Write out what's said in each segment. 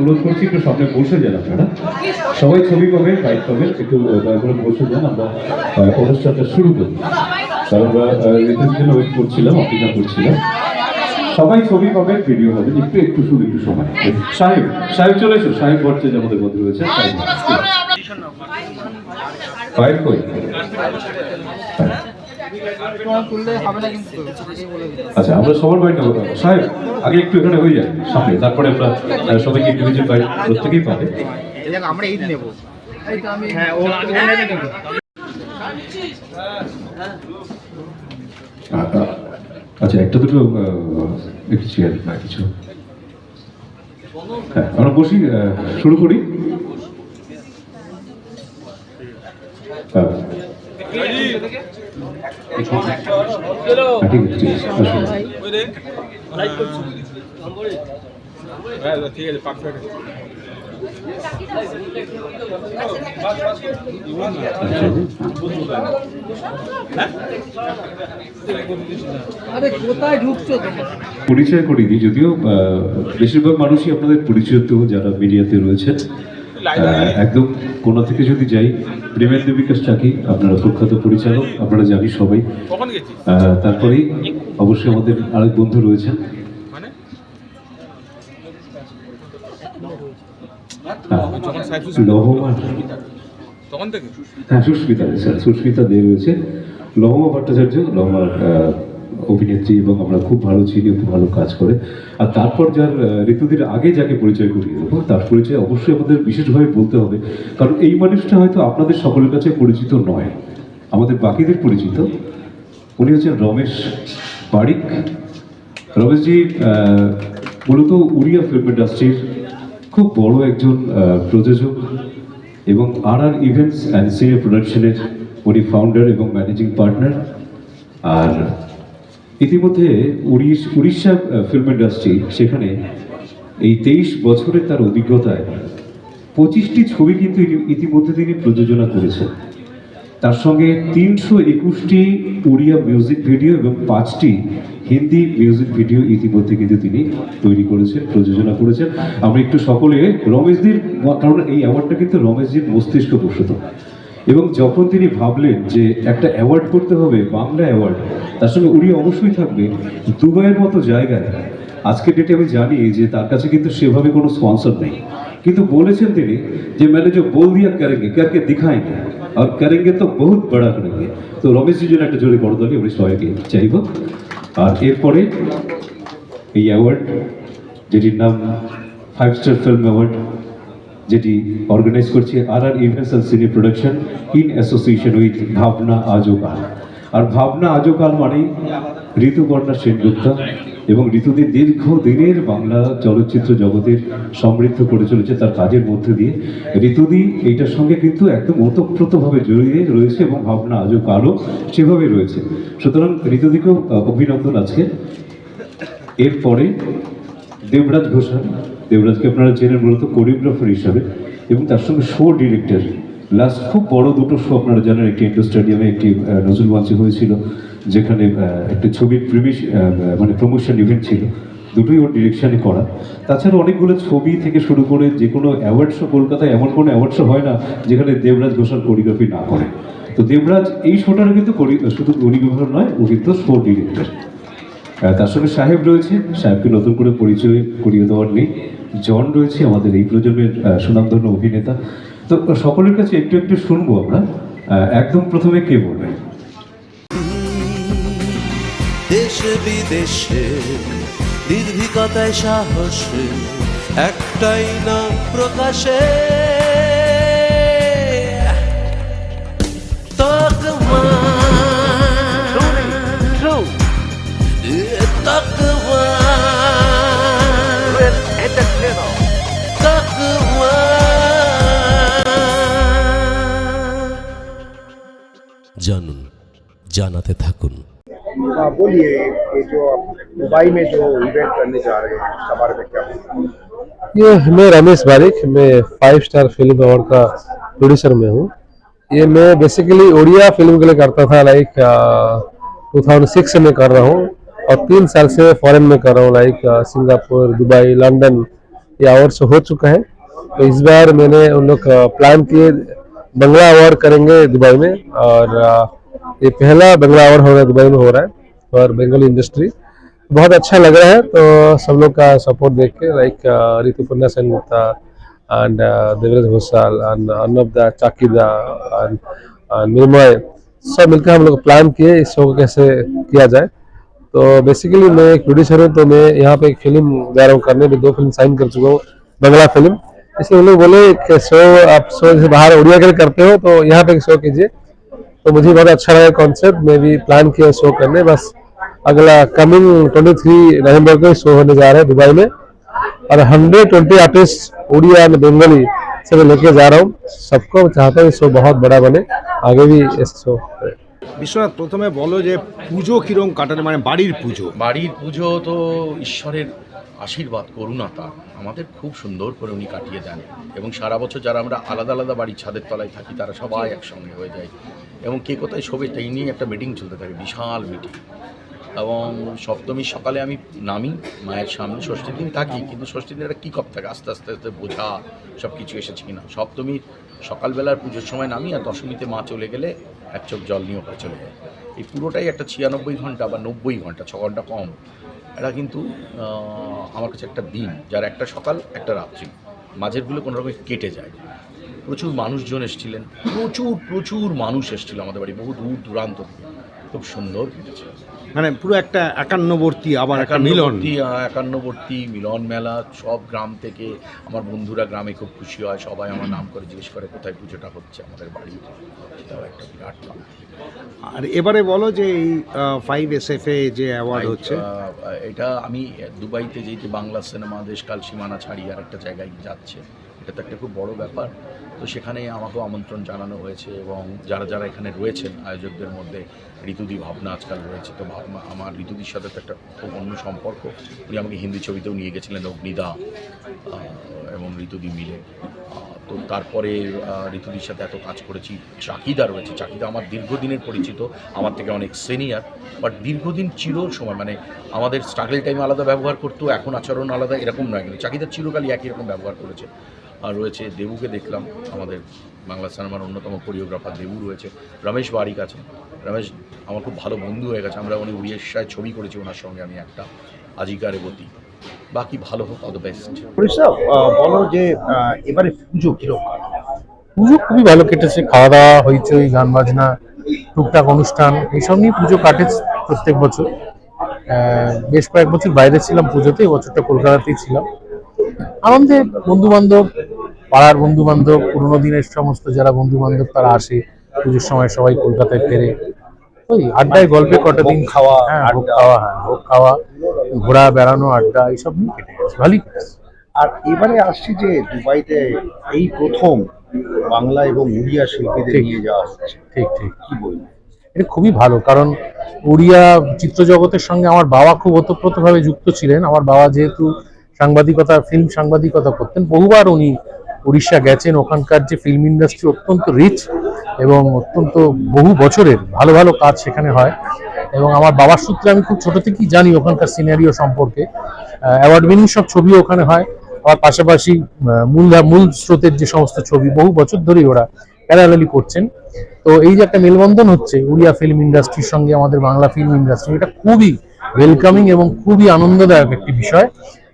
অনুরোধ করছি একটু সামনে বসে যান আপনারা। সবাই ছবি পাবেন বাইক পাবেন একটু দয়া করে বসে যান আমরা অনুষ্ঠানটা শুরু করি। কারণ আমরা জন্য ওয়েট করছিলাম অপেক্ষা করছিলাম। সবাই ছবি পাবেন ভিডিও পাবেন একটু একটু শুধু একটু সময়। সাহেব সাহেব চলে এসো সাহেব ভট্টাচার্য আমাদের মধ্যে রয়েছে। সাহেব কই? আচ্ছা আমরা সবার বাইকটা বলতে সাহেব, আগে একটু এখানে হয়ে যায় সামনে। তারপরে আমরা সবাইকে ইন্ডিভিজুয়াল বাইক প্রত্যেকেই পাবে। আমরা ঈদ নেব আচ্ছা একটা দুটো একটু চেয়ার না, কিছু। হ্যাঁ আমরা বসি শুরু করি। হ্যাঁ। পরিচয় করিনি যদিও বেশিরভাগ মানুষই আপনাদের পরিচিত যারা মিডিয়াতে রয়েছেন। একদম কোনা থেকে যদি যাই প্রেমের দেবিকা চাকি আপনারা প্রখ্যাত পরিচালক আপনারা জানি সবাই। তারপরেই অবশ্যই আমাদের আরেক বন্ধু রয়েছেন। মানে? লহমা হ্যাঁ সুস্মিতা স্যার সুস্মিতা দে রয়েছে। লহমা ভট্টাচার্য লহমার অভিনেত্রী এবং আমরা খুব ভালো চিনি খুব ভালো কাজ করে। আর তারপর যার ঋতুদির আগে যাকে পরিচয় করিয়ে দেবো, তার পরিচয় অবশ্যই আমাদের বিশেষভাবে বলতে হবে। কারণ এই মানুষটা হয়তো আপনাদের সকলের কাছে পরিচিত নয়, আমাদের বাকিদের পরিচিত। উনি হচ্ছেন রমেশ বারিক রমেশজি মূলত উড়িয়া ফিল্ম ইন্ডাস্ট্রির খুব বড় একজন প্রযোজক এবং R R events and senior প্রোডাকশনের উনি ফাউন্ডার এবং ম্যানেজিং পার্টনার আর ইতিমধ্যে উড়িষ উড়িষ্যা ফিল্ম ইন্ডাস্ট্রি সেখানে এই তেইশ বছরের তার অভিজ্ঞতায় পঁচিশটি ছবি কিন্তু ইতিমধ্যে তিনি প্রযোজনা করেছেন। তার সঙ্গে তিনশো একুশটি উড়িয়া মিউজিক ভিডিও এবং পাঁচটি হিন্দি মিউজিক ভিডিও ইতিমধ্যে কিন্তু তিনি তৈরি করেছেন, প্রযোজনা করেছেন। আমরা একটু সকলে রমেশজির, কারণ এই অ্যাওয়ার্ডটা কিন্তু রমেশজির মস্তিষ্ক প্রসূত এবং যখন তিনি ভাবলেন যে একটা অ্যাওয়ার্ড করতে হবে বাংলা অ্যাওয়ার্ড তার সঙ্গে উড়িয়া অবশ্যই থাকবে দুবাইয়ের মতো জায়গায় আজকের ডেটে আমি জানি যে তার কাছে কিন্তু সেভাবে কোনো স্পন্সর নেই কিন্তু বলেছেন তিনি যে मैंने जो बोल दिया करेंगे करके दिखाएंगे और करेंगे तो बहुत बड़ा करेंगे তো রমেশজির জন্য একটা জোরে করদলি আমি সবাইকে চাইব আর এরপরে এই অ্যাওয়ার্ড যেটির নাম ফাইভ স্টার ফিল্ম অ্যাওয়ার্ড যেটি অর্গানাইজ করছে R R events and cine production in association with Bhabna Ajkal আর ভাবনা আজোকাল মানেই ঋতুপর্ণা সেনগুপ্তা এবং ঋতুদের দীর্ঘ দিনের বাংলা চলচ্চিত্র জগতের সমৃদ্ধ করে চলেছে তার কাজের মধ্যে দিয়ে। ঋতুদি এইটার সঙ্গে কিন্তু একদম ওতপ্রোতভাবে জড়িয়ে রয়েছে এবং ভাবনা আজও কালও সেভাবে রয়েছে। সুতরাং ঋতুদিকেও অভিনন্দন আজকে। এরপরে দেবরাজ ঘোষাল দেবরাজকে আপনারা চেনেন মূলত কোরিওগ্রাফার হিসাবে এবং তার সঙ্গে শো ডিরেক্টর লাস্ট খুব বড় দুটো শো আপনারা জানেন, একটি ইন্ডোর স্টেডিয়ামে একটি নজরুল মঞ্চে হয়েছিল, যেখানে একটা ছবির প্রিমিশ মানে প্রমোশন ইভেন্ট ছিল। দুটোই ওর ডিরেকশনে করা। তাছাড়া অনেকগুলো ছবি থেকে শুরু করে যে কোনো অ্যাওয়ার্ড শো কলকাতায় এমন কোনো অ্যাওয়ার্ড শো হয় না যেখানে দেবরাজ ঘোষাল কোরিওগ্রাফি না করে। তো দেবরাজ এই শোটার কিন্তু শুধু কোরিওগ্রাফার নয় ও কিন্তু শো ডিরেক্টর তার সঙ্গে সাহেব রয়েছে। সাহেবকে নতুন করে পরিচয় করিয়ে দেওয়ার নেই। জন রয়েছে আমাদের এই প্রজন্মের সুনামধন্য অভিনেতা। তো সকলের কাছে একটু একটু শুনব আমরা। একদম প্রথমে কে বলবে? দেশে বিদেশে নির্ভীকতায় সাহসে একটাই নাম প্রকাশে। তকমা জানুন জানাতে থাকুন हाँ बोलिए ये जो आप दुबई में जो इवेंट करने जा रहे हैं उसके बारे में क्या बोलते ये मैं रमेश बारिक मैं फाइव स्टार फिल्म अवार्ड का प्रोड्यूसर में हूँ ये मैं बेसिकली उड़िया फिल्म के लिए करता था लाइक टू थाउजेंड सिक्स में कर रहा हूँ और तीन साल से फॉरेन में कर रहा हूँ लाइक सिंगापुर दुबई लंदन ये अवार्ड शो हो चुका है तो इस बार मैंने उन लोग प्लान किए बंगला अवार्ड करेंगे दुबई में और ये पहला बंगला अवार्ड हो रहा है दुबई में हो रहा है और बंगाली इंडस्ट्री बहुत अच्छा लग रहा है तो सब लोग का सपोर्ट देख के like Rituparna Sengupta and Debraj Ghoshal and दा चाकीदा एंड निर्मय सब मिलकर हम लोग प्लान किए इस शो को कैसे किया जाए। तो बेसिकली मैं एक प्रोड्यूसर हूँ तो मैं यहाँ पे एक फ़िल्म जा रहा हूँ करने, में दो फ़िल्म साइन कर चुका हूँ, बंगला फ़िल्म इसलिए उन लोग बोले कि शो आप शो जैसे बाहर उड़िया के लिए करते हो तो यहाँ पे एक शो कीजिए तो मुझे बहुत अच्छा लगा कॉन्सेप्ट मैं भी प्लान किया शो करने बस अगला कमिंग ट्वेंटी थ्री नवम्बर को शो होने जा रहा है दुबई में और hundred twenty artist Odia and Bengali से मैं लेके जा रहा हूँ सबको मैं चाहता हूँ शो बहुत बड़ा बने आगे भी इस शो বিশ্বনাথ প্রথমে বলো যে পুজো কিরম কাটালে মানে বাড়ির পুজো বাড়ির পুজো তো ঈশ্বরের আশীর্বাদ, করুণা তার। আমাদের খুব সুন্দর করে উনি কাটিয়ে দেন। এবং সারা বছর যারা আমরা আলাদা আলাদা বাড়ির ছাদের তলায় থাকি, তারা সবাই একসঙ্গে হয়ে যায়। এবং কে কোথায় শোবে তাই নিয়ে একটা মিটিং চলতে থাকে, বিশাল মিটিং এবং সপ্তমীর সকালে আমি নামি, মায়ের সামনে ষষ্ঠীর দিন থাকি, কিন্তু ষষ্ঠীর দিন একটা কী কপ থাকে, আস্তে আস্তে আস্তে বোঝা সব কিছু এসেছে কিনা। সপ্তমীর সকালবেলার পুজোর সময় নামি আর দশমীতে মা চলে গেলে এক চোখ জল নিয়ে ওপরে চলে যায়। এই পুরোটাই একটা ছিয়ানব্বই ঘণ্টা বা নব্বই ঘণ্টা, ছ ঘণ্টা কম। এটা কিন্তু আমার কাছে একটা দিন, যার একটা সকাল, একটা রাত্রি। মাঝেরগুলো কোনো রকম কেটে যায়। প্রচুর মানুষজন এসেছিলেন। প্রচুর প্রচুর মানুষ এসেছিল আমাদের বাড়ি। বহু দূর, দূরান্ত থেকে। খুব সুন্দর কেটেছে। মানে পুরো একটা একান্নবর্তী আবার একটা মিলন। একান্নবর্তী মিলন মেলা সব গ্রাম থেকে আমার বন্ধুরা গ্রামে খুব খুশি হয়। সবাই আমার নাম করে জিজ্ঞেস করে কোথায় পুজোটা হচ্ছে? আমাদের বাড়ি সেটাও একটা বিরাট আর এবারে বলো যে এই ফাইভ এস এফ এ যে অ্যাওয়ার্ড হচ্ছে। এটা আমি দুবাইতে যেহেতু বাংলা সিনেমা দেশকাল সীমানা ছাড়িয়ে আর একটা জায়গায় যাচ্ছে এটা তো একটা খুব বড় ব্যাপার। তো সেখানে আমাকেও আমন্ত্রণ জানানো হয়েছে এবং যারা যারা এখানে রয়েছেন আয়োজকদের মধ্যে ঋতুদি ভাবনা আজকাল রয়েছে। তো ভাবনা, আমার ঋতুদির সাথে তো একটা খুব অন্য সম্পর্ক। উনি আমাকে হিন্দি ছবিতেও নিয়ে গেছিলেন অগ্নিদা এবং ঋতুদি মিলে। তো তারপরে ঋতুদির সাথে এত কাজ করেছি। চাকিদা রয়েছে। চাকিদা আমার দীর্ঘদিনের পরিচিত, আমার থেকে অনেক সিনিয়র বাট দীর্ঘদিন চির সময় মানে আমাদের স্ট্রাগল টাইম আলাদা ব্যবহার করতো, এখন আচরণ আলাদা, এরকম নয়। কিন্তু চাকিদা চিরকালই একই রকম ব্যবহার করেছে। আর রয়েছে দেবুকে দেখলাম। আমাদের বাংলা সিনেমার অন্যতম কোরিওগ্রাফার দেবু রয়েছে। রমেশ বারিক আছে রমেশ আমার খুব ভালো বন্ধু হয়ে গেছে। আমরা উনি উড়িষ্যায় ছবি করেছি ওনার সঙ্গে আমি একটা আজিকা রেবতী বাকি ভালো হোক অল দ্য বেস্ট। বলো যে এবারে পুজো কিরম পুজো খুবই ভালো কেটেছে। খাওয়া দাওয়া হইচই গান বাজনা টুকটাক অনুষ্ঠান এইসব নিয়ে পুজো কাটে প্রত্যেক বছর। আহ, বেশ কয়েক বছর বাইরে ছিলাম পুজোতে এই বছরটা কলকাতাতেই ছিলাম। আনন্দে বন্ধু বান্ধব পাড়ার বন্ধু বান্ধব পুরোনো দিনের সমস্ত যারা বন্ধু বান্ধব তারা আসে পুজোর সময় সবাই কলকাতায় ফেরে। ওই আড্ডায় গল্পে কটা দিন খাওয়া হ্যাঁ ভোগ খাওয়া হ্যাঁ ভোগ খাওয়া ঘোরা বেড়ানো আড্ডা এইসব নিয়ে কেটে গেছে। ভালোই আর এবারে আসছি যে দুবাইতে এই প্রথম বাংলা এবং উড়িয়া শিল্পীদের। নিয়ে যাওয়া হচ্ছে। ঠিক ঠিক। কি বলব এটা খুবই ভালো কারণ উড়িয়া চিত্র জগতের সঙ্গে আমার বাবা খুব ওতপ্রোতভাবে যুক্ত ছিলেন। আমার বাবা যেহেতু সাংবাদিকতা ফিল্ম সাংবাদিকতা করতেন বহুবার উনি উড়িষ্যা গেছেন, ওখানকার যে ফিল্ম ইন্ডাস্ট্রি অত্যন্ত রিচ এবং অত্যন্ত বহু বছরের ভালো ভালো কাজ সেখানে হয়। এবং আমার বাবার সূত্রে আমি খুব ছোট থেকেই জানি ওখানকার সিনারিও সম্পর্কে। অ্যাওয়ার্ড উইনিং সব ছবিও ওখানে হয়। আর পাশাপাশি মূল মূল স্রোতের যে সমস্ত ছবি, বহু বছর ধরেই ওরা প্যারালালি করছেন। তো এই যে একটা মেলবন্ধন হচ্ছে উড়িয়া ফিল্ম ইন্ডাস্ট্রির সঙ্গে আমাদের বাংলা ফিল্ম ইন্ডাস্ট্রি এটা খুবই ওয়েলকামিং এবং খুবই আনন্দদায়ক একটি বিষয়।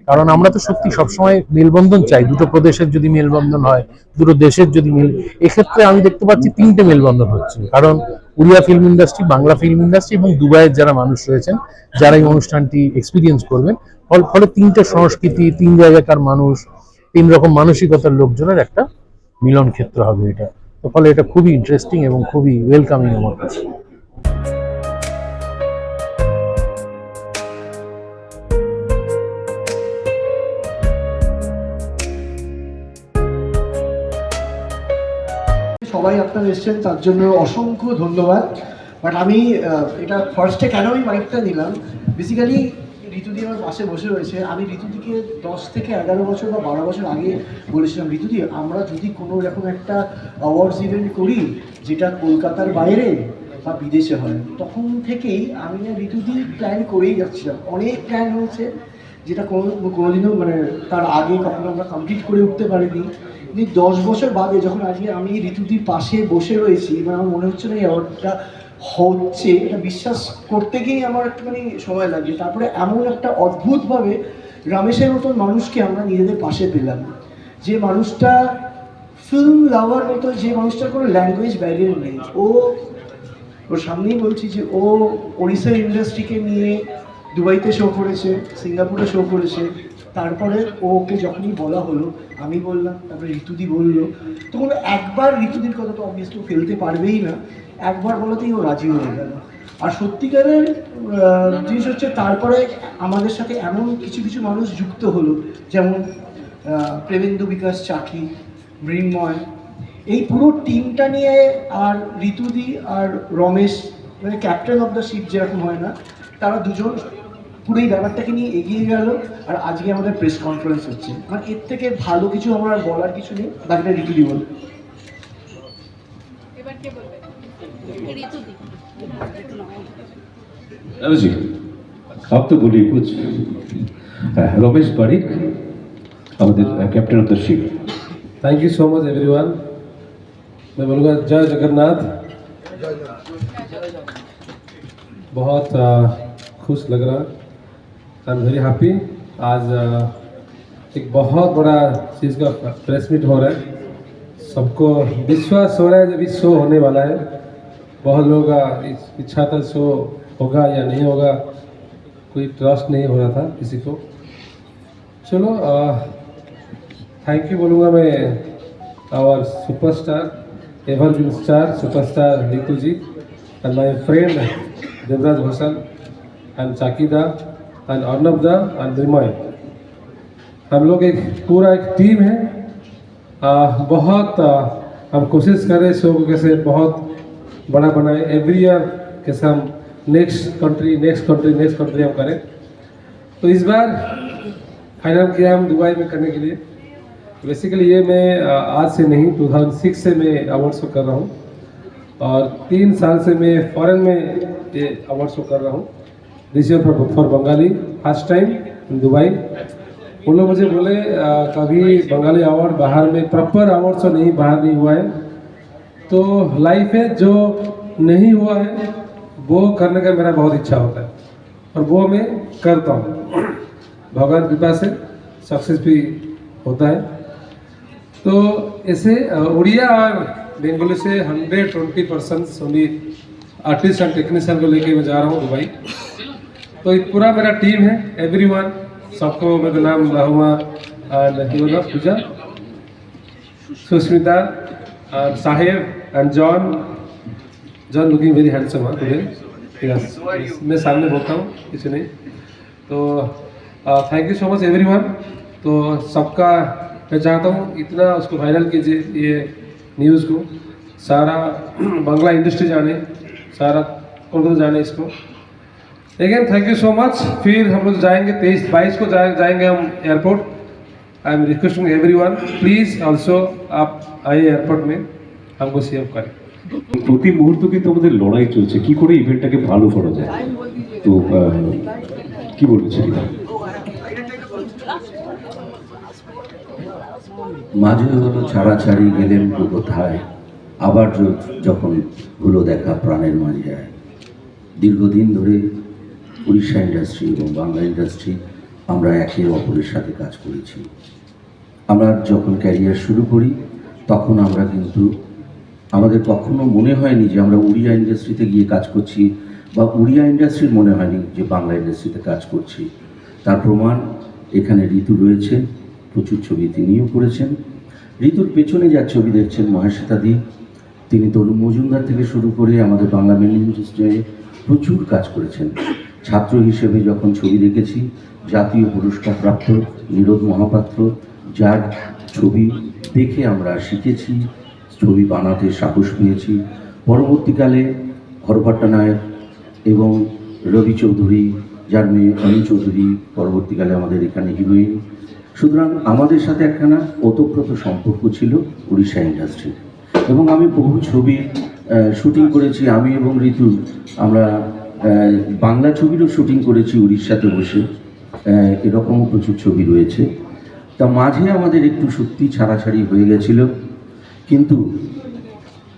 কারণ আমরা তো সত্যি সবসময় মেলবন্ধন চাই। দুটো প্রদেশের যদি মেলবন্ধন হয়, দুটো দেশের যদি মিল এক্ষেত্রে আমি দেখতে পাচ্ছি তিনটে মেলবন্ধন হচ্ছে। কারণ Odia film industry Bangla film industry এবং দুবাইয়ের যারা মানুষ রয়েছেন, যারা এই অনুষ্ঠানটি এক্সপিরিয়েন্স করবেন, ফল- তিনটে সংস্কৃতি, তিন জায়গাকার মানুষ, তিন রকম মানসিকতার লোকজনের একটা মিলন ক্ষেত্র হবে এটা। তো ফলে এটা খুবই ইন্টারেস্টিং এবং খুবই ওয়েলকামিং আমার কাছে। সবাই আপনারা এসছেন, তার জন্য অসংখ্য ধন্যবাদ। বাট আমি এটা ফার্স্টে কেন আমি মাইকটা নিলাম? বেসিক্যালি ঋতুদি আমার পাশে বসে রয়েছে। আমি ঋতুদিকে দশ থেকে এগারো বছর বা বারো বছর আগে বলেছিলাম ঋতুদি আমরা যদি কোনো রকম একটা অ্যাওয়ার্ডস ইভেন্ট করি, যেটা কলকাতার বাইরে বা বিদেশে হয়। তখন থেকেই আমি না ঋতুদি প্ল্যান করেই যাচ্ছিলাম। অনেক প্ল্যান হয়েছে। যেটা কোনো কোনোদিনও মানে তার আগে কখনো আমরা কমপ্লিট করে উঠতে পারিনি। কিন্তু দশ বছর বাদে যখন আজকে আমি ঋতুদির পাশে বসে রয়েছি মানে আমার মনে হচ্ছে না এই অ্যাওয়ার্ডটা হচ্ছে। এটা বিশ্বাস করতে গিয়েই আমার একটুখানি সময় লাগে তারপরে এমন একটা অদ্ভুতভাবে রমেশের মতন মানুষকে আমরা নিজেদের পাশে পেলাম। যে মানুষটা ফিল্ম লাভার মতো, যে মানুষটার কোনো ল্যাঙ্গুয়েজ ব্যারিয়ার নেই। ও ওর সামনেই বলছি যে ও ওড়িশা ইন্ডাস্ট্রিকে নিয়ে দুবাইতে শো করেছে, সিঙ্গাপুরে শো করেছে। তারপরে ওকে যখনই বলা হলো, আমি বললাম, তারপরে ঋতুদি বলল। তখন একবার ঋতুদির কথা তো অবভিয়াসলি ফেলতে পারবেই না। একবার বলাতেই ও রাজি হয়ে গেল। আর সত্যিকারের জিনিস হচ্ছে তারপরে আমাদের সাথে এমন কিছু কিছু মানুষ যুক্ত হলো, যেমন প্রেমেন্দু বিকাশ চাকি, মৃন্ময়। এই পুরো টিমটা নিয়ে আর ঋতুদি আর রমেশ মানে ক্যাপ্টেন অফ দ্য শিপ যেরকম হয় না, তারা দুজন পুরো এই ব্যাপারটাকে নিয়ে এগিয়ে গেল আর আজকে আমাদের প্রেস কনফারেন্স হচ্ছে মানে এর থেকে ভালো কিছু আমার আর বলার কিছু নেই বাকিটা ঋতুদি বল এবার কে বলবে ঋতুদি रमेश जी आप तो बोलिए कुछ रमेश पारिक আমাদের captain of the ship thank you so much everyone मैं बोलूँगा जय जगन्नाथ बहुत अ, खुश लग रहा आई एम वेरी हैप्पी आज एक बहुत बड़ा चीज़ का प्रेस मीट हो रहा है। सबको विश्वास हो रहा है जब इस शो होने वाला है। बहुत लोग इस- इच्छा था शो होगा या नहीं होगा, कोई ट्रस्ट नहीं हो रहा था किसी को। चलो थैंक यू बोलूँगा मैं our superstar evergreen star superstar Neetu ji and my friend Debraj Ghoshal and Chakida and Arnab da and Nirmay हम लोग एक पूरा एक टीम है। आ, बहुत आ, हम कोशिश कर शो को कैसे बहुत बड़ा बनाए। एवरी ईयर कैसे हम next country next country next country हम करें। तो इस बार फाइनल किया हम दुबई में करने के लिए। बेसिकली ये मैं आज से नहीं 2006 से मैं अवार्ड शो कर रहा हूँ। और तीन साल से मैं फॉरेन में ये अवार्ड शो कर रहा हूँ। This for Bengali first time in Dubai उन लोग मुझे बोले कभी बंगाली अवार्ड बाहर में प्रॉपर अवार्ड शो नहीं, बाहर नहीं हुआ है। तो लाइफ है, जो नहीं हुआ है, वो करने का मेरा बहुत इच्छा होता है। और वो मैं करता हूँ। भगवान कृपा से सक्सेस भी होता है। तो ऐसे उड़िया और बंगाली से hundred twenty percent only artist and technician को लेके मैं जा रहा हूँ दुबई तो ये पूरा मेरा टीम है एवरीवन सबको मेरा नाम रहुआ and Puja Susmita and John. John looking very handsome huh, today. Yes. yes. मैं सामने बोलता हूँ किसी नहीं तो thank you so much everyone तो सबका मैं चाहता हूँ इतना उसको वायरल कीजिए ये न्यूज़ को सारा बांग्ला इंडस्ट्री जाने सारा कोलकाता जाने इसको again thank you so much फिर हम लोग जाएंगे तेईस बाईस को जा, जाएंगे हम airport I am requesting everyone please also आप आइए एयरपोर्ट में हमको सेव करें প্রতি মুহূর্ত কিন্তু আমাদের লড়াই চলছে কি করে ইভেন্টটাকে ভালো করা যায় তো আহ, কি বলবে সেটা মাঝে হলো ছাড়াছাড়ি গেলেন তো কোথায় আবার য- যখন হলো দেখা প্রাণের মাঝে যায় দীর্ঘদিন ধরে উড়িষ্যা ইন্ডাস্ট্রি এবং বাংলা ইন্ডাস্ট্রি আমরা একে অপরের সাথে কাজ করেছি। আমরা যখন ক্যারিয়ার শুরু করি, তখন আমরা কিন্তু আমাদের কখনো মনে হয়নি যে আমরা উড়িয়া ইন্ডাস্ট্রিতে গিয়ে কাজ করছি বা উড়িয়া ইন্ডাস্ট্রির মনে হয়নি যে বাংলা ইন্ডাস্ট্রিতে কাজ করছি। তার প্রমাণ এখানে ঋতু রয়েছে, প্রচুর ছবি তিনিও করেছেন। ঋতুর পেছনে যা ছবি দেখছেন মহেশ্বেতাদি তিনি তরুণ মজুমদার থেকে শুরু করে আমাদের বাংলা ইন্ডাস্ট্রিতে প্রচুর কাজ করেছেন। ছাত্র হিসেবে যখন ছবি দেখেছি, জাতীয় পুরস্কার প্রাপ্ত নীরদ মহাপাত্র, যার ছবি দেখে আমরা শিখেছি, ছবি বানাতে সাহস পেয়েছি। পরবর্তীকালে হরভট্টনায়ক এবং রবি চৌধুরী, যার মেয়ে অনিল চৌধুরী পরবর্তীকালে আমাদের এখানে হিরোইন। সুতরাং আমাদের সাথে একখানা ওতপ্রোত সম্পর্ক ছিল উড়িষ্যা ইন্ডাস্ট্রি। এবং আমি বহু ছবি শুটিং করেছি, আমি এবং ঋতু। আমরা বাংলা ছবিরও শুটিং করেছি উড়িষ্যাতে বসে। এরকমও প্রচুর ছবি রয়েছে। তা মাঝে আমাদের একটু সত্যি ছাড়াছাড়ি হয়ে গেছিল। কিন্তু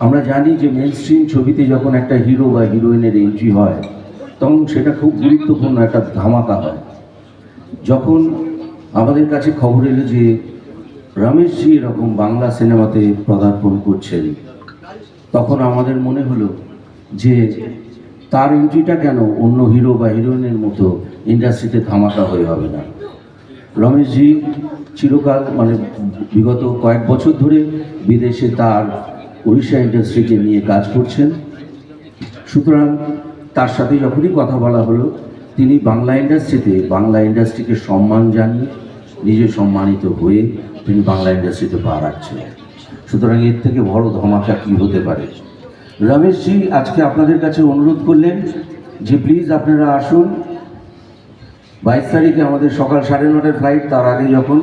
আমরা জানি যে মেন স্ট্রিম ছবিতে যখন একটা হিরো বা হিরোইনের এন্ট্রি হয়, তখন সেটা খুব গুরুত্বপূর্ণ একটা ধামাকা হয়। যখন আমাদের কাছে খবর এলো যে রমেশজি এরকম বাংলা সিনেমাতে পদার্পণ করছেন, তখন আমাদের মনে হলো যে তার এন্ট্রিটা কেন অন্য হিরো বা হিরোইনের মতো ইন্ডাস্ট্রিতে ধামাকা হয়ে হবে না? রমেশজি চিরকাল মানে বিগত কয়েক বছর ধরে বিদেশে তার উড়িষ্যা ইন্ডাস্ট্রিকে নিয়ে কাজ করছেন। সুতরাং তার সাথে যখনই কথা বলা হলো, তিনি বাংলা ইন্ডাস্ট্রিতে, বাংলা ইন্ডাস্ট্রিকে সম্মান জানিয়ে নিজে সম্মানিত হয়ে তিনি বাংলা ইন্ডাস্ট্রিতে পা রাখছেন। সুতরাং এর থেকে বড় ধমাকা কী হতে পারে? রমেশজি আজকে আপনাদের কাছে অনুরোধ করলেন যে প্লিজ আপনারা আসুন। বাইশ তারিখে আমাদের সকাল সাড়ে নটার ফ্লাইট তার আগে যখন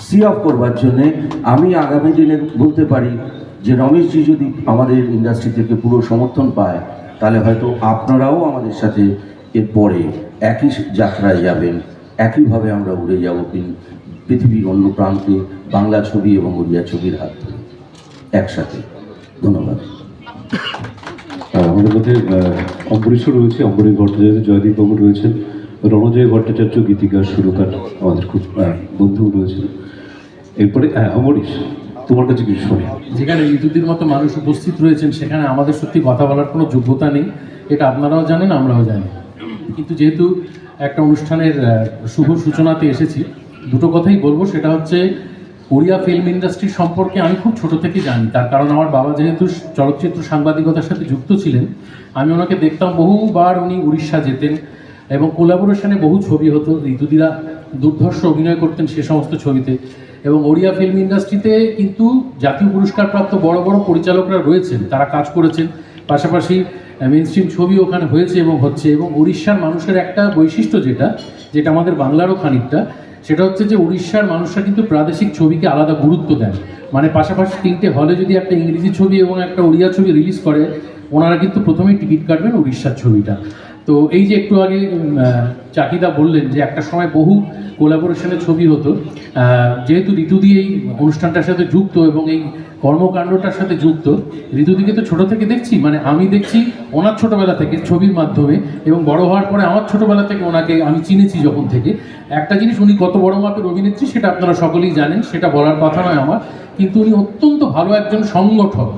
সি অফ করবার জন্যে আমি আগামী দিনে বলতে পারি যে রমেশজি যদি আমাদের ইন্ডাস্ট্রি থেকে পুরো সমর্থন পায়, তাহলে হয়তো আপনারাও আমাদের সাথে এরপরে একই যাত্রায় যাবেন। একইভাবে আমরা উড়ে যাব পৃথিবীর অন্য প্রান্তে, বাংলা ছবি এবং উড়িয়া ছবির হাত ধরে। একসাথে। ধন্যবাদ। আমাদের মধ্যে আহ, অম্বরীশও রয়েছে অম্বরীশ ভট্টাচার্য জয়দীপ বাবু রয়েছেন রণজয় ভট্টাচার্য গীতিকার সুরকার আমাদের খুব বন্ধু রয়েছেন। এরপরে হ্যাঁ অম্বরীশ তোমার কাছে কিছু শুনি যেখানে ঋতুদির মতো মানুষ উপস্থিত রয়েছেন সেখানে আমাদের সত্যি কথা বলার কোনো যোগ্যতা নেই এটা আপনারাও জানেন আমরাও জানি। কিন্তু যেহেতু একটা অনুষ্ঠানের শুভ সূচনাতে এসেছি দুটো কথাই বলব সেটা হচ্ছে ওড়িয়া ফিল্ম ইন্ডাস্ট্রি সম্পর্কে আমি খুব ছোট থেকে জানি। তার কারণ আমার বাবা যেহেতু চলচ্চিত্র সাংবাদিকতার সাথে যুক্ত ছিলেন, আমি ওনাকে দেখতাম বহুবার উনি উড়িষ্যা যেতেন এবং কোলাবোরেশনে বহু ছবি হতো। ঋতুদিরা দুর্ধর্ষ অভিনয় করতেন সে সমস্ত ছবিতে। এবং ওড়িয়া ফিল্ম ইন্ডাস্ট্রিতে কিন্তু জাতীয় পুরস্কারপ্রাপ্ত বড় বড় পরিচালকরা রয়েছেন, তারা কাজ করেছেন। পাশাপাশি মেন স্ট্রিম ছবি ওখানে হয়েছে এবং হচ্ছে। এবং উড়িষ্যার মানুষের একটা বৈশিষ্ট্য যেটা যেটা আমাদের বাংলারও খানিকটা সেটা হচ্ছে যে উড়িষ্যার মানুষরা কিন্তু প্রাদেশিক ছবিকে আলাদা গুরুত্ব দেন মানে পাশাপাশি তিনটে হলে যদি একটা ইংরেজি ছবি এবং একটা উড়িয়া ছবি রিলিজ করে, ওনারা কিন্তু প্রথমেই টিকিট কাটবেন উড়িষ্যার ছবিটা। তো এই যে একটু আগে চাকিদা বললেন যে একটা সময় বহু কোলাবোরেশনের ছবি হতো। যেহেতু ঋতুদি এই অনুষ্ঠানটার সাথে যুক্ত এবং এই কর্মকাণ্ডটার সাথে যুক্ত ঋতুদিকে তো ছোট থেকে দেখছি মানে আমি দেখছি ওনার ছোটবেলা থেকে ছবির মাধ্যমে এবং বড় হওয়ার পরে আমার ছোটবেলা থেকে ওনাকে আমি চিনেছি যখন থেকে। একটা জিনিস উনি কত বড় মাপের অভিনেত্রী সেটা আপনারা সকলেই জানেন, সেটা বলার কথা নয় আমার, কিন্তু উনি অত্যন্ত ভালো একজন সংগঠক।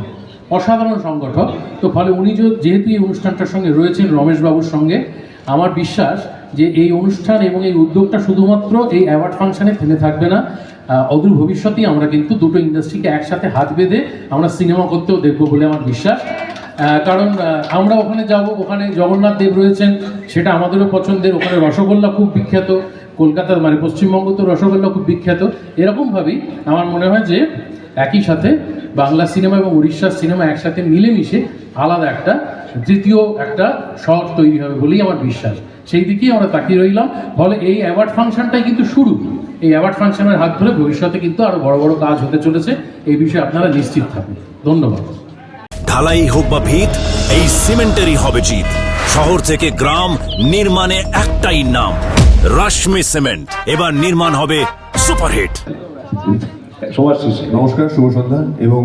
অসাধারণ সংগঠক। তো ফলে উনি যেহেতু এই অনুষ্ঠানটার সঙ্গে রয়েছেন রমেশবাবুর সঙ্গে, আমার বিশ্বাস যে এই অনুষ্ঠান এবং এই উদ্যোগটা শুধুমাত্র এই অ্যাওয়ার্ড ফাংশনে থেমে থাকবে না। অদূর ভবিষ্যতেই আমরা কিন্তু দুটো ইন্ডাস্ট্রিকে একসাথে হাত বেঁধে আমরা সিনেমা করতেও দেখব বলে আমার বিশ্বাস। কারণ আমরা ওখানে যাব, ওখানে জগন্নাথ দেব রয়েছেন, সেটা আমাদেরও পছন্দের। ওখানে রসগোল্লা খুব বিখ্যাত, কলকাতার মানে পশ্চিমবঙ্গ তো রসগোল্লা খুব বিখ্যাত। এরকমভাবেই আমার মনে হয় যে একই সাথে বাংলা সিনেমা এবং উড়িষ্যার সিনেমা একসাথে মিলেমিশে আলাদা একটা তৃতীয় একটা শহর তৈরি হবে বলেই আমার বিশ্বাস। সেই দিকেই আমরা তাকিয়ে রইলাম। ফলে এই অ্যাওয়ার্ড ফাংশনটাই কিন্তু শুরু। এই অ্যাওয়ার্ড ফাংশনের হাত ধরে ভবিষ্যতে কিন্তু আরও বড় বড় কাজ হতে চলেছে। এই বিষয়ে আপনারা নিশ্চিত থাকুন। ধন্যবাদ। ঢালাই হোক বা ভিত, এই সিমেন্টেরই হবে জিত। শহর থেকে গ্রাম নির্মাণে একটাই নাম, রাশমি সিমেন্ট। এবার নির্মাণ হবে সুপারহিট। সবার শেষে নমস্কার, শুভ সন্ধ্যা। এবং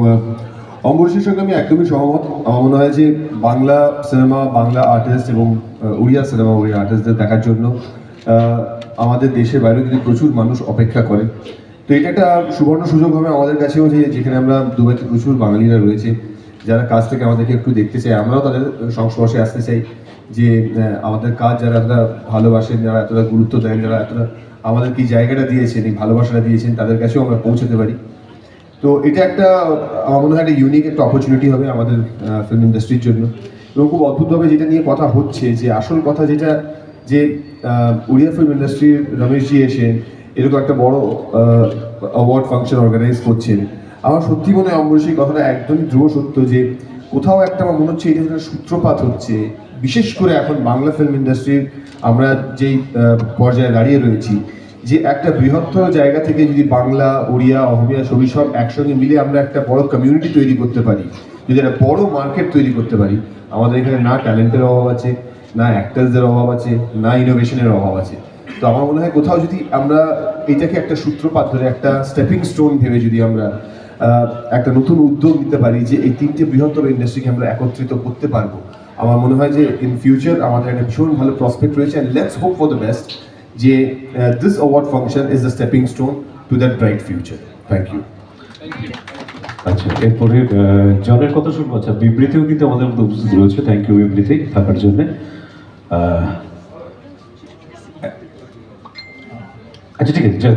অম্বরীশের সঙ্গে আমি একদমই সহমত। আমার মনে হয় যে বাংলা সিনেমা, বাংলা আর্টিস্ট এবং উড়িয়া সিনেমা উড়িয়া আর্টিস্টদের দেখার জন্য আমাদের দেশের বাইরেও কিন্তু প্রচুর মানুষ অপেক্ষা করে। তো এটা একটা সুবর্ণ সুযোগ হবে আমাদের কাছেও যে যেখানে আমরা দুবাইতে প্রচুর বাঙালিরা রয়েছে, যারা কাজ থেকে আমাদেরকে একটু দেখতে চাই আমরাও তাদের সংস্পর্শে আসতে চাই যে আমাদের কাজ যারা এতটা ভালোবাসেন, যারা এতটা গুরুত্ব দেন, যারা এতটা আমাদের কি জায়গাটা দিয়েছেন, এই ভালোবাসাটা দিয়েছেন, তাদের কাছেও আমরা পৌঁছাতে পারি। তো এটা একটা, আমার মনে হয় একটা ইউনিক একটা অপরচুনিটি হবে আমাদের ফিল্ম ইন্ডাস্ট্রির জন্য। এবং খুব অদ্ভুতভাবে যেটা নিয়ে কথা হচ্ছে, যে আসল কথা যেটা, যে উড়িয়া ফিল্ম ইন্ডাস্ট্রির রমেশজি এসে এরকম একটা বড় অ্যাওয়ার্ড ফাংশন অর্গানাইজ করছেন। আমার সত্যি মনে হয় অম্বরীশ কথাটা একদমই ধ্রুব সত্য, যে কোথাও একটা আমার মনে হচ্ছে এটা সূত্রপাত হচ্ছে। বিশেষ করে এখন বাংলা ফিল্ম ইন্ডাস্ট্রির আমরা যেই পর্যায়ে দাঁড়িয়ে রয়েছি, যে একটা বৃহত্তর জায়গা থেকে যদি বাংলা, ওড়িয়া অহমিয়া ছবি সব একসঙ্গে মিলে আমরা একটা বড় কমিউনিটি তৈরি করতে পারি, যদি একটা বড় মার্কেট তৈরি করতে পারি, আমাদের এখানে না ট্যালেন্টের অভাব আছে, না অ্যাক্টার্সদের অভাব আছে, না ইনোভেশনের অভাব আছে। তো আমার মনে হয় কোথাও যদি আমরা এটাকে একটা সূত্রপাত ধরে, একটা স্টেপিং স্টোন ভেবে যদি আমরা একটা নতুন উদ্যোগ নিতে পারি যে এই তিনটে বৃহত্তর ইন্ডাস্ট্রিকে আমরা একত্রিত করতে পারব আমার মনে হয় যে ইন ফিউচার আমাদের একটা ভীষণ ভালো প্রসপেক্ট রয়েছে and let's hope for the best যে this award function is the stepping stone to that bright future thank you আচ্ছা এরপরে আহ, জনের কথা শুনব। আচ্ছা বিবৃতিও কিন্তু আমাদের মধ্যে উপস্থিত রয়েছে। থ্যাংক ইউ বিবৃতি থাকার জন্য। আচ্ছা ঠিক আছে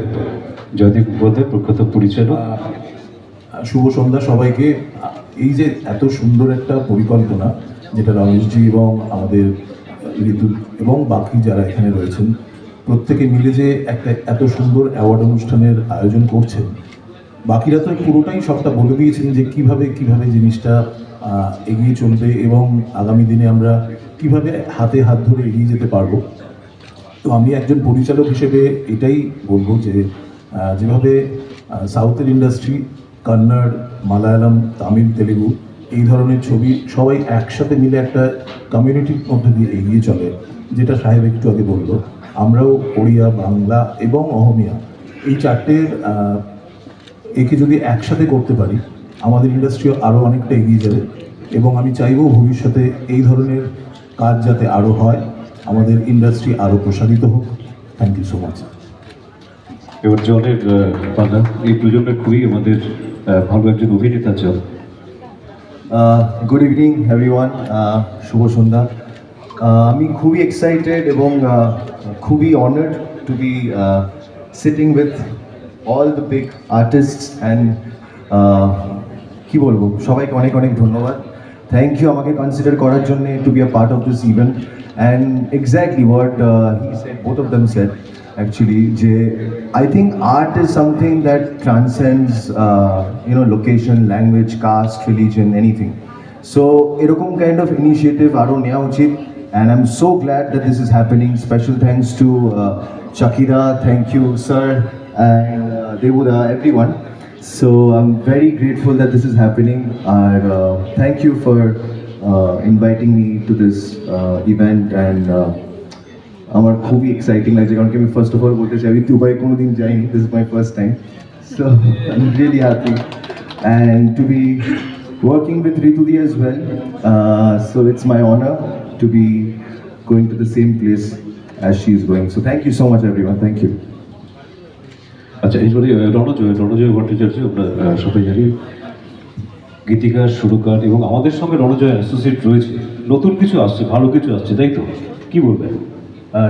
জয়দীপ বলতে প্রখ্যাত পরিচালক। শুভ সন্ধ্যা সবাইকে। এই যে এত সুন্দর একটা পরিকল্পনা যেটা রমেশজি এবং আমাদের ঋতু এবং বাকি যারা এখানে রয়েছেন, প্রত্যেকে মিলে যে একটা এত সুন্দর অ্যাওয়ার্ড অনুষ্ঠানের আয়োজন করছেন, বাকিরা তো পুরোটাই সবটা বলে দিয়েছেন যে কীভাবে কীভাবে জিনিসটা এগিয়ে চলবে এবং আগামী দিনে আমরা কীভাবে হাতে হাত ধরে এগিয়ে যেতে পারব। তো আমি একজন পরিচালক হিসেবে এটাই বলব যে যেভাবে সাউথের ইন্ডাস্ট্রি কন্নড় মালায়ালাম তামিল তেলেগু এই ধরনের ছবি সবাই একসাথে মিলে একটা কমিউনিটির মধ্যে দিয়ে এগিয়ে চলে যেটা সাহেব একটু আগে বলল। আমরাও ওড়িয়া বাংলা এবং অহমিয়া এই চারটে একে যদি একসাথে করতে পারি আমাদের ইন্ডাস্ট্রি আরও অনেকটা এগিয়ে যাবে এবং আমি চাইব ভবিষ্যতে এই ধরনের কাজ যাতে আরও হয় আমাদের ইন্ডাস্ট্রি আরও প্রসারিত হোক। থ্যাংক ইউ সো মাচ এবার আহ, পালা। এই দুজনে খুবই আমাদের ভালো একজন অভিনেতা জন গুড ইভিনিং এভরিওয়ান শুভ সন্ধ্যা। Uh, আমি খুবই এক্সাইটেড এবং uh, খুবই honoured to be sitting with all the big artists and uh, কি বলব সবাইকে অনেক অনেক ধন্যবাদ। থ্যাংক ইউ আমাকে কনসিডার করার জন্য to be a part of this event and exactly what he said both of them said actually যে I think art is something that transcends uh, you know location, language, caste, religion, anything. So এরকম kind of initiative আরও নেওয়া উচিত and I'm so glad that this is happening. Special thanks to uh, Shakira, thank you sir and uh, Devuda, everyone. So I'm very grateful that this is happening and uh, thank you for uh, inviting me to this uh, event and uh, আমার খুবই exciting লাগছে, কারণ কি আমি first of all বলতে চাই, আমি Dubai কোনো দিন যাইনি this my first time so I am really happy and to be working with Ritudi as well so it's my honour to be to the same place as she is going so thank you so much everyone thank you আচ্ছা এরপরে রণজয় রণজয় ভট্টাচার্য আমরা সবাই জানি। গীতিকার, সুরকার এবং আমাদের সঙ্গে রণজয় অ্যাসোসিয়েট রয়েছে। নতুন কিছু আসছে, ভালো কিছু আসছে, তাই তো? কি বলবেন?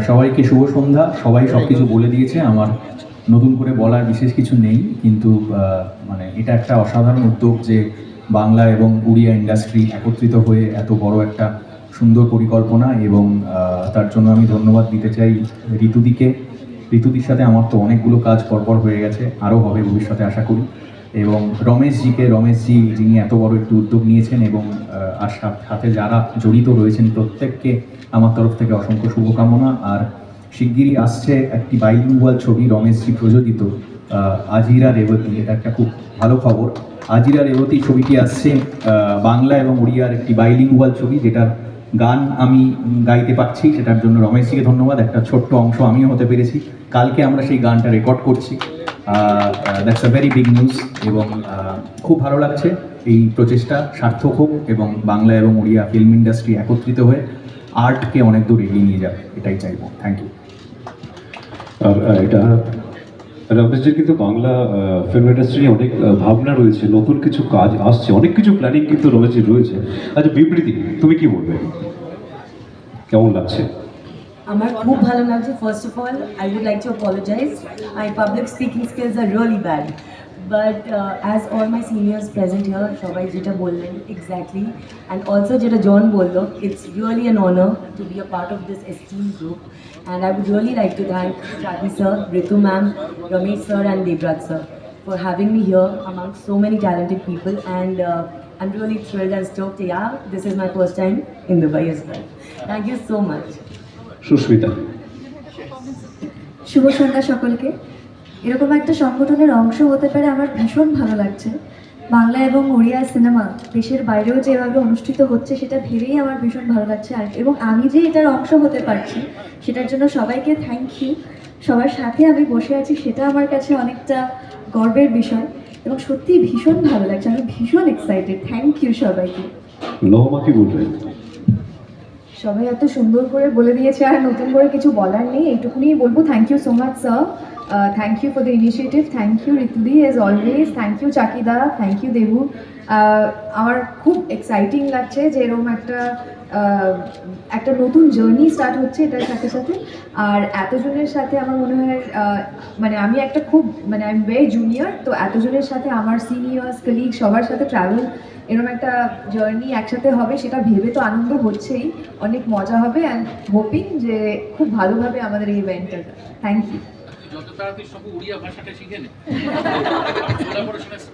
সবাইকে শুভ সন্ধ্যা। সবাই সব কিছু বলে দিয়েছে। আমার নতুন করে বলার বিশেষ কিছু নেই কিন্তু মানে এটা একটা অসাধারণ উদ্যোগ যে বাংলা এবং উড়িয়া ইন্ডাস্ট্রি একত্রিত হয়ে এত বড় একটা সুন্দর পরিকল্পনা এবং তার জন্য আমি ধন্যবাদ দিতে চাই ঋতুদিকে। ঋতুদির সাথে আমার তো অনেকগুলো কাজ পরপর হয়ে গেছে আরও হবে ভবিষ্যতে আশা করি। এবং রমেশজিকে, রমেশজি যিনি এত বড় একটি উদ্যোগ নিয়েছেন এবং আর সাথ- যারা জড়িত রয়েছেন প্রত্যেককে আমার তরফ থেকে অসংখ্য শুভকামনা। আর শিগগিরই আসছে একটি বাইলিঙ্গুয়াল ছবি, রমেশজি প্রযোজিত আজিরা রেবতী। এটা একটা খুব ভালো খবর। আজিরা রেবতী ছবিটি আসছে বাংলা এবং উড়িয়ার একটি বাইলিঙ্গুয়াল ছবি, যেটার গান আমি গাইতে পারছি। সেটার জন্য রমেশজিকে ধন্যবাদ। একটা ছোট্ট অংশ আমিও হতে পেরেছি। কালকে আমরা সেই গানটা রেকর্ড করছি। That's a very big news এবং খুব ভালো লাগছে এই প্রচেষ্টা সার্থক হোক এবং বাংলা এবং উড়িয়া ফিল্ম ইন্ডাস্ট্রি একত্রিত হয়ে আর্টকে অনেক দূর এগিয়ে নিয়ে যাবে এটাই চাইব। থ্যাংক ইউ এটা রমেশজির কিন্তু বাংলা ফিল্ম ইন্ডাস্ট্রি অনেক ভাবনা রয়েছে, নতুন কিছু কাজ আসছে, অনেক কিছু প্ল্যানিং কিন্তু রমেশজির রয়েছে। আচ্ছা বিবৃতি তুমি কি বলবে? কেমন লাগছে? আমার খুব ভালো লাগছে first of all I would like to apologize my public speaking skills are really bad but as all my seniors present here সবাই যেটা বললেন এক্স্যাক্টলি অ্যান্ড অলসো যেটা জন বললো it's really an honour to be a part of this esteem group and I would really like to thank Shadi sir, Ritu ma'am, Ramesh sir and Debraj sir for having me here among so many talented people and uh, I'm really thrilled and stoked. Yeah, this is my first time in Dubai as well. Thank you so much. Susmita. শুভ সন্ধ্যা সকলকে। এরকম একটা সংগঠনের অংশ হতে পারে আমার ভীষণ ভালো লাগছে। বাংলা এবং ওড়িয়া সিনেমা দেশের বাইরেও যেভাবে অনুষ্ঠিত হচ্ছে সেটা ভেবেই আমার ভীষণ ভালো লাগছে। আর এবং আমি যে এটার অংশ হতে পারছি সেটার জন্য সবাইকে থ্যাংক ইউ সবার সাথে আমি বসে আছি সেটা আমার কাছে অনেকটা গর্বের বিষয় এবং সত্যি ভীষণ ভালো লাগছে। আমি ভীষণ এক্সাইটেড থ্যাংক ইউ সবাইকে। কি বলবেন। সবাই এত সুন্দর করে বলে দিয়েছে আর নতুন করে কিছু বলার নেই এইটুকুনি বলব। Thank you so much sir thank you for the initiative thank you Ritudi as always thank you Chakida thank you Debu আমার খুব এক্সাইটিং লাগছে যে এরকম একটা একটা নতুন জার্নি স্টার্ট হচ্ছে এটার সাথে সাথে। আর এতজনের সাথে আমার মনে হয় মানে আমি একটা খুব মানে আই এম ভেরি জুনিয়র তো এতজনের সাথে আমার সিনিয়র্স কলিগ সবার সাথে ট্রাভেল এরকম একটা জার্নি একসাথে হবে সেটা ভেবে তো আনন্দ হচ্ছেই। অনেক মজা হবে অ্যান্ড হোপিং যে খুব ভালোভাবে আমাদের এই ইভেন্টটা থ্যাংক ইউ যত তাড়াতাড়ি সব উড়িয়া ভাষাটা শিখে নে।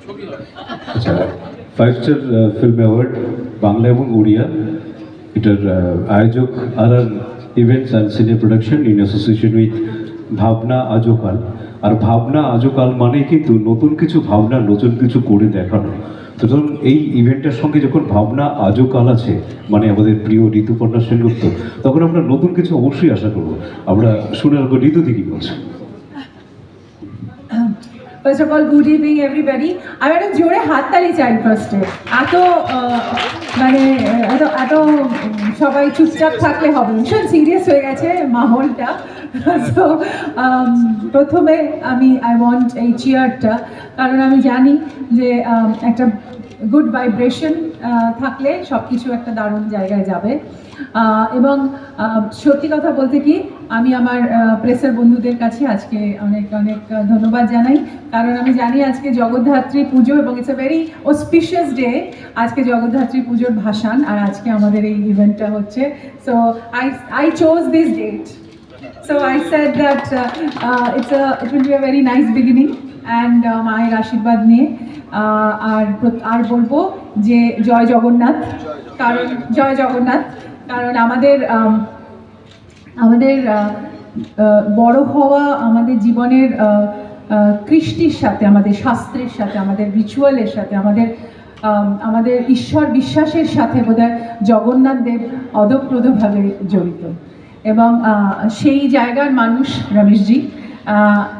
ছবি হয় five star film award Bangla এবং উড়িয়া। এটার আয়োজক R R events and cine production in association with Bhabna Ajkal আর ভাবনা আজকাল মানে কিন্তু নতুন কিছু ভাবনা, নতুন কিছু করে দেখানো। তো ধরুন, এই ইভেন্টের সঙ্গে যখন ভাবনা আজকাল আছে মানে আমাদের প্রিয় ঋতুপর্ণা সেনগুপ্ত, তখন আমরা নতুন কিছু অবশ্যই আশা করব। আমরা শুনে রাখব ঋতুদি কি বলছে। First of all good evening everybody আমি একটা জোরে হাততালি চাই ফার্স্টে এত মানে এত এত সবাই চুপচাপ থাকলে হবে ভীষণ সিরিয়াস হয়ে গেছে মাহলটা। তো প্রথমে আমি আই ওয়ান্ট এই চেয়ারটা কারণ আমি জানি যে um, একটা গুড ভাইব্রেশন থাকলে সব কিছু একটা দারুণ জায়গায় যাবে। এবং সত্যি কথা বলতে কি আমি আমার প্রেসের বন্ধুদের কাছে আজকে অনেক অনেক ধন্যবাদ জানাই। কারণ আমি জানি আজকে জগদ্ধাত্রী পুজো এবং it's a very auspicious day আজকে জগদ্ধাত্রী পুজোর ভাসান আর আজকে আমাদের এই ইভেন্টটা হচ্ছে। So I I chose this date that uh, uh, it's a, it will be a very nice beginning and uh, মায়ের আশীর্বাদ নিয়ে। আর প্র- আর বলবো যে জয় জগন্নাথ কারণ জয় জগন্নাথ কারণ আমাদের um, আমাদের আহ, আহ, বড় হওয়া আমাদের জীবনের আহ, আহ, কৃষ্টির সাথে আমাদের শাস্ত্রের সাথে আমাদের রিচুয়ালের সাথে আমাদের আম, আমাদের ঈশ্বর বিশ্বাসের সাথে বোধহয় জগন্নাথ দেব অদপ্রদভাবে জড়িত এবং আহ, সেই জায়গার মানুষ रमेश जी अ,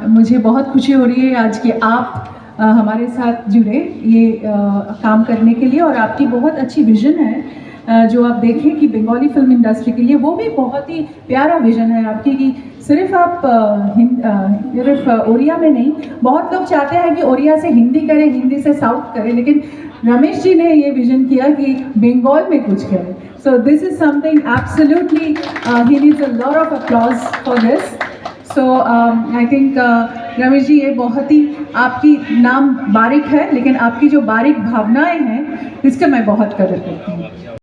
मुझे बहुत खुशी हो रही है आज के आप अ, हमारे साथ जुड़े ये काम करने के लिए और आपकी बहुत अच्छी विजन है। जो आप देखें कि बंगाली फ़िल्म इंडस्ट्री के लिए वो भी बहुत ही प्यारा विजन है आपकी कि सिर्फ़ आप सिर्फ़ ओरिया में नहीं, बहुत लोग चाहते हैं कि ओरिया से हिंदी करें, हिंदी से साउथ करें, लेकिन रमेश जी ने ये विजन किया कि बंगाल में कुछ करें। So this is something absolutely he needs a lot of applause for this so I think Ramesh ji, ये बहुत ही आपकी नाम बारिक है, लेकिन आपकी जो बारिक भावनाएँ हैं इसका मैं बहुत कदर करती हूँ।